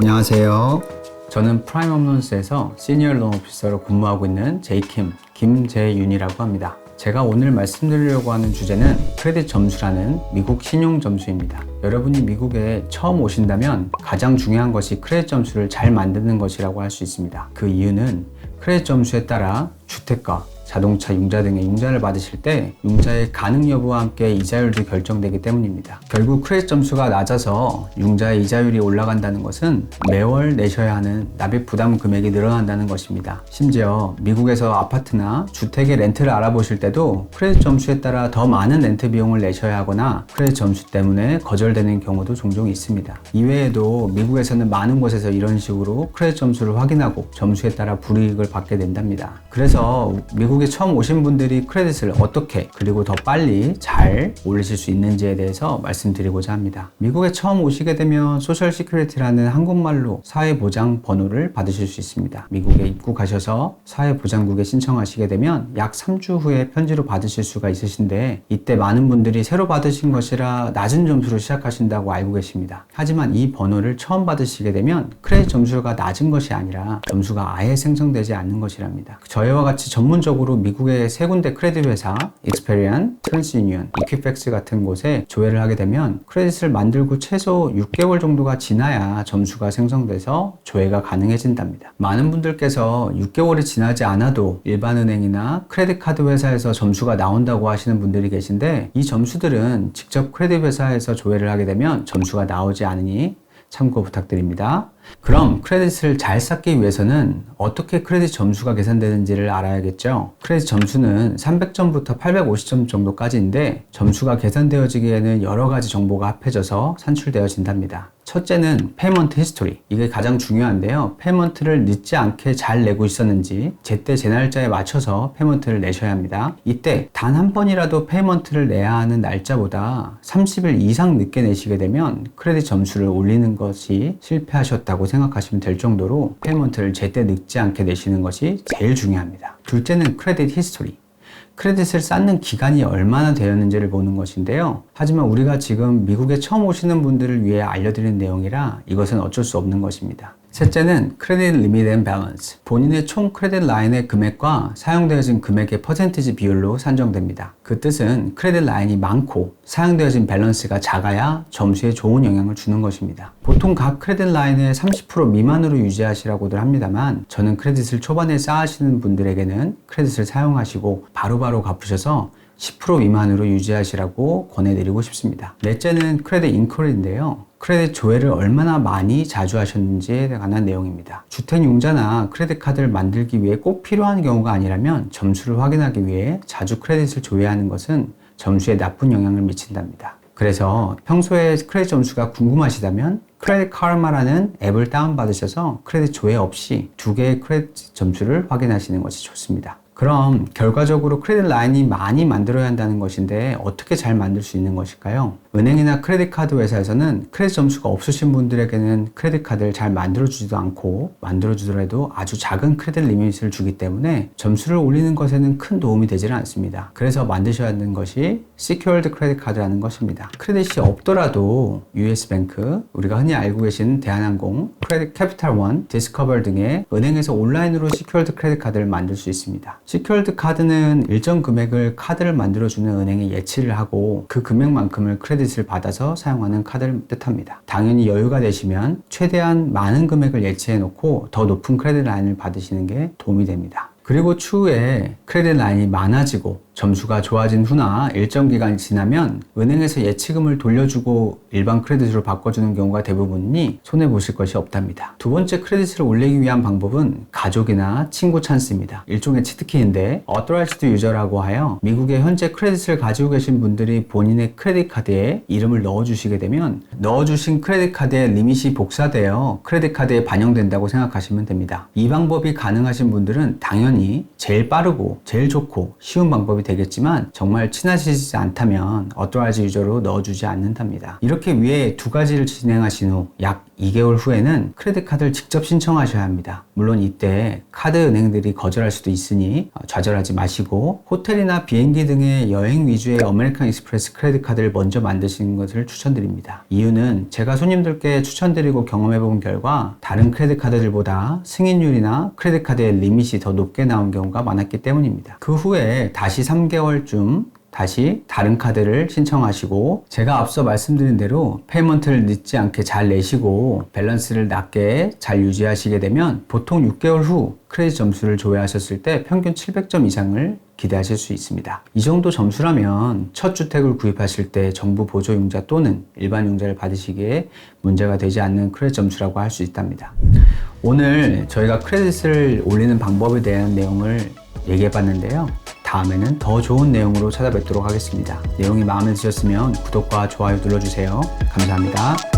안녕하세요. 저는 프라임 업론스에서 시니어 론 오피서로 근무하고 있는 제이킴 김재윤이라고 합니다. 제가 오늘 말씀드리려고 하는 주제는 크레딧 점수라는 미국 신용 점수입니다. 여러분이 미국에 처음 오신다면 가장 중요한 것이 크레딧 점수를 잘 만드는 것이라고 할 수 있습니다. 그 이유는 크레딧 점수에 따라 주택가, 자동차, 융자 등의 융자를 받으실 때 융자의 가능 여부와 함께 이자율도 결정되기 때문입니다. 결국 크레딧 점수가 낮아서 융자의 이자율이 올라간다는 것은 매월 내셔야 하는 납입 부담 금액이 늘어난다는 것입니다. 심지어 미국에서 아파트나 주택의 렌트를 알아보실 때도 크레딧 점수에 따라 더 많은 렌트 비용을 내셔야 하거나 크레딧 점수 때문에 거절되는 경우도 종종 있습니다. 이외에도 미국에서는 많은 곳에서 이런 식으로 크레딧 점수를 확인하고 점수에 따라 불이익을 받게 된답니다. 그래서 미국 에 처음 오신 분들이 크레딧을 어떻게 그리고 더 빨리 잘 올리실 수 있는지에 대해서 말씀드리고자 합니다. 미국에 처음 오시게 되면 소셜 시큐리티라는 한국말로 사회보장 번호를 받으실 수 있습니다. 미국에 입국하셔서 사회보장국에 신청하시게 되면 약 3주 후에 편지로 받으실 수가 있으신데 이때 많은 분들이 새로 받으신 것이라 낮은 점수로 시작하신다고 알고 계십니다. 하지만 이 번호를 처음 받으시게 되면 크레딧 점수가 낮은 것이 아니라 점수가 아예 생성되지 않는 것이랍니다. 저희와 같이 전문적으로 미국의 세 군데 크레딧 회사, 익스페리안, 트랜스유니언, 이퀴팩스 같은 곳에 조회를 하게 되면 크레딧을 만들고 최소 6개월 정도가 지나야 점수가 생성돼서 조회가 가능해진답니다. 많은 분들께서 6개월이 지나지 않아도 일반 은행이나 크레딧 카드 회사에서 점수가 나온다고 하시는 분들이 계신데 이 점수들은 직접 크레딧 회사에서 조회를 하게 되면 점수가 나오지 않으니 참고 부탁드립니다. 그럼 크레딧을 잘 쌓기 위해서는 어떻게 크레딧 점수가 계산되는지를 알아야겠죠. 크레딧 점수는 300점부터 850점 정도까지인데 점수가 계산되어지기에는 여러 가지 정보가 합해져서 산출되어진답니다. 첫째는 페이먼트 히스토리. 이게 가장 중요한데요. 페이먼트를 늦지 않게 잘 내고 있었는지 제때 제 날짜에 맞춰서 페이먼트를 내셔야 합니다. 이때 단 한 번이라도 페이먼트를 내야 하는 날짜보다 30일 이상 늦게 내시게 되면 크레딧 점수를 올리는 것이 실패하셨다고 생각하시면 될 정도로 페이먼트를 제때 늦지 않게 내시는 것이 제일 중요합니다. 둘째는 크레딧 히스토리. 크레딧을 쌓는 기간이 얼마나 되었는지를 보는 것인데요. 하지만 우리가 지금 미국에 처음 오시는 분들을 위해 알려드린 내용이라 이것은 어쩔 수 없는 것입니다. 셋째는 크레딧 앤 밸런스. 본인의 총 크레딧 라인의 금액과 사용되어진 금액의 퍼센티지 비율로 산정됩니다. 그 뜻은 크레딧 라인이 많고 사용되어진 밸런스가 작아야 점수에 좋은 영향을 주는 것입니다. 보통 각 크레딧 라인의 30% 미만으로 유지하시라고들 합니다만 저는 크레딧을 초반에 쌓으시는 분들에게는 크레딧을 사용하시고 바로바로 갚으셔서 10% 미만으로 유지하시라고 권해드리고 싶습니다. 넷째는 크레딧 인퀄인데요. 크레딧 조회를 얼마나 많이 자주 하셨는지에 관한 내용입니다. 주택융자나 크레딧 카드를 만들기 위해 꼭 필요한 경우가 아니라면 점수를 확인하기 위해 자주 크레딧을 조회하는 것은 점수에 나쁜 영향을 미친답니다. 그래서 평소에 크레딧 점수가 궁금하시다면 크레딧 카르마라는 앱을 다운받으셔서 크레딧 조회 없이 두 개의 크레딧 점수를 확인하시는 것이 좋습니다. 그럼 결과적으로 크레딧 라인이 많이 만들어야 한다는 것인데 어떻게 잘 만들 수 있는 것일까요? 은행이나 크레딧 카드 회사에서는 크레딧 점수가 없으신 분들에게는 크레딧 카드를 잘 만들어 주지도 않고 만들어 주더라도 아주 작은 크레딧 리밋을 주기 때문에 점수를 올리는 것에는 큰 도움이 되지는 않습니다. 그래서 만드셔야 하는 것이 Secured 크레딧 카드라는 것입니다. 크레딧이 없더라도 US 뱅크, 우리가 흔히 알고 계신 대한항공, 크레딧 캐피탈 원, 디스커버 등의 은행에서 온라인으로 Secured 크레딧 카드를 만들 수 있습니다. Secured 카드는 일정 금액을 카드를 만들어주는 은행에 예치를 하고 그 금액만큼을 크레딧을 받아서 사용하는 카드를 뜻합니다. 당연히 여유가 되시면 최대한 많은 금액을 예치해 놓고 더 높은 크레딧 라인을 받으시는 게 도움이 됩니다. 그리고 추후에 크레딧 라인이 많아지고 점수가 좋아진 후나 일정 기간이 지나면 은행에서 예치금을 돌려주고 일반 크레딧으로 바꿔주는 경우가 대부분이니 손해보실 것이 없답니다. 두 번째 크레딧을 올리기 위한 방법은 가족이나 친구 찬스입니다. 일종의 치트키인데 Authorized User라고 하여 미국에 현재 크레딧을 가지고 계신 분들이 본인의 크레딧 카드에 이름을 넣어주시게 되면 넣어주신 크레딧 카드의 리밋이 복사되어 크레딧 카드에 반영된다고 생각하시면 됩니다. 이 방법이 가능하신 분들은 당연히 제일 빠르고 제일 좋고 쉬운 방법이 되겠지만 정말 친하시지 않다면 어떠하지 유저로 넣어주지 않는답니다. 이렇게 위에 두 가지를 진행하신 후 약 2개월 후에는 크레딧 카드를 직접 신청하셔야 합니다. 물론 이때 카드 은행들이 거절할 수도 있으니 어, 좌절하지 마시고 호텔이나 비행기 등의 여행 위주의 아메리칸 익스프레스 크레딧 카드를 먼저 만드시는 것을 추천드립니다. 이유는 제가 손님들께 추천드리고 경험해본 결과 다른 크레딧 카드들보다 승인율이나 크레딧 카드의 리밋이 더 높게 나온 경우가 많았기 때문입니다. 그 후에 다시 3개월쯤 다시 다른 카드를 신청하시고 제가 앞서 말씀드린 대로 페이먼트를 늦지 않게 잘 내시고 밸런스를 낮게 잘 유지하시게 되면 보통 6개월 후 크레딧 점수를 조회하셨을 때 평균 700점 이상을 기대하실 수 있습니다. 이 정도 점수라면 첫 주택을 구입하실 때 정부 보조 융자 또는 일반 융자를 받으시기에 문제가 되지 않는 크레딧 점수라고 할 수 있답니다. 오늘 저희가 크레딧을 올리는 방법에 대한 내용을 얘기해 봤는데요. 다음에는 더 좋은 내용으로 찾아뵙도록 하겠습니다. 내용이 마음에 드셨으면 구독과 좋아요 눌러주세요. 감사합니다.